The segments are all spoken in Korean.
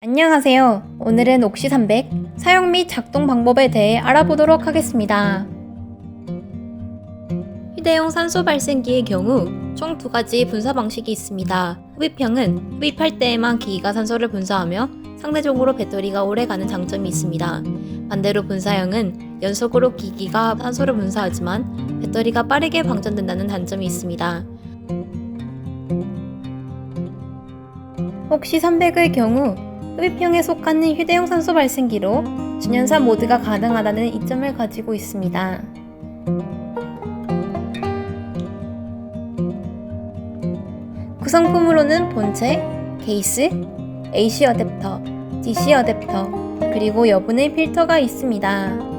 안녕하세요. 오늘은 옥시 300 사용 및 작동 방법에 대해 알아보도록 하겠습니다. 휴대용 산소 발생기의 경우 총 두 가지 분사 방식이 있습니다. 흡입형은 흡입할 때에만 기기가 산소를 분사하며 상대적으로 배터리가 오래 가는 장점이 있습니다. 반대로 분사형은 연속으로 기기가 산소를 분사하지만 배터리가 빠르게 방전된다는 단점이 있습니다. 혹시 300의 경우 흡입형에 속하는 휴대용 산소 발생기로 준연사 모드가 가능하다는 이점을 가지고 있습니다. 구성품으로는 본체, 케이스, AC 어댑터, DC 어댑터, 그리고 여분의 필터가 있습니다.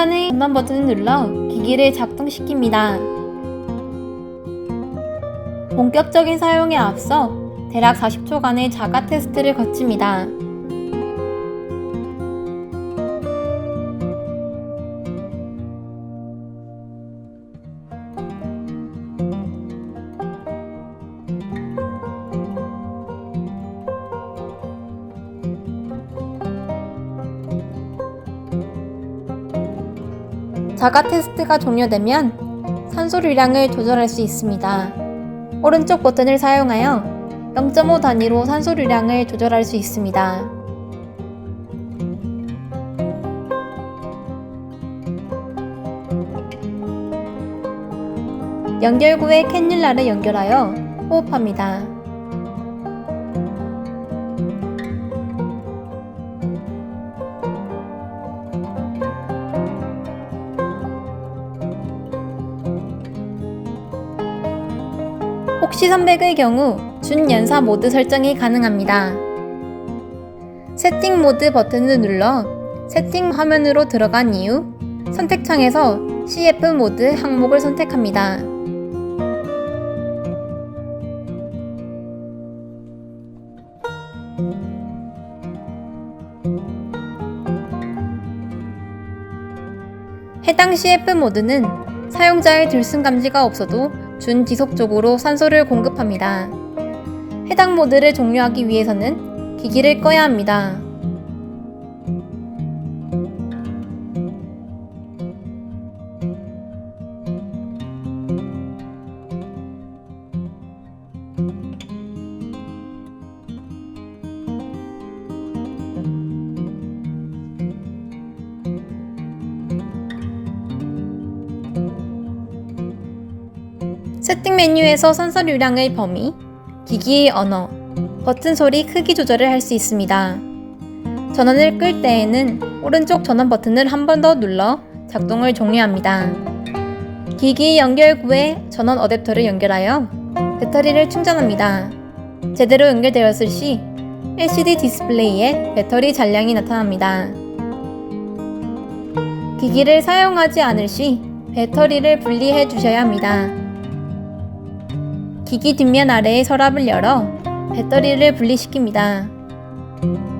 오른쪽 상단의 전원 버튼을 눌러 기기를 작동시킵니다. 본격적인 사용에 앞서 대략 40초간의 자가 테스트를 거칩니다. 자가 테스트가 종료되면 산소류량을 조절할 수 있습니다. 오른쪽 버튼을 사용하여 0.5 단위로 산소류량을 조절할 수 있습니다. 연결구에 캔율라를 연결하여 호흡합니다. 혹시 300의 경우 준연사 모드 설정이 가능합니다. 세팅 모드 버튼을 눌러 세팅 화면으로 들어간 이후 선택창에서 CF 모드 항목을 선택합니다. 해당 CF 모드는 사용자의 들숨 감지가 없어도 준지속적으로 산소를 공급합니다. 해당 모드를 종료하기 위해서는 기기를 꺼야 합니다. 세팅 메뉴에서 산소류량의 범위, 기기의 언어, 버튼 소리 크기 조절을 할 수 있습니다. 전원을 끌 때에는 오른쪽 전원 버튼을 한 번 더 눌러 작동을 종료합니다. 기기 연결구에 전원 어댑터를 연결하여 배터리를 충전합니다. 제대로 연결되었을 시 LCD 디스플레이에 배터리 잔량이 나타납니다. 기기를 사용하지 않을 시 배터리를 분리해 주셔야 합니다. 기기 뒷면 아래의 서랍을 열어 배터리를 분리시킵니다.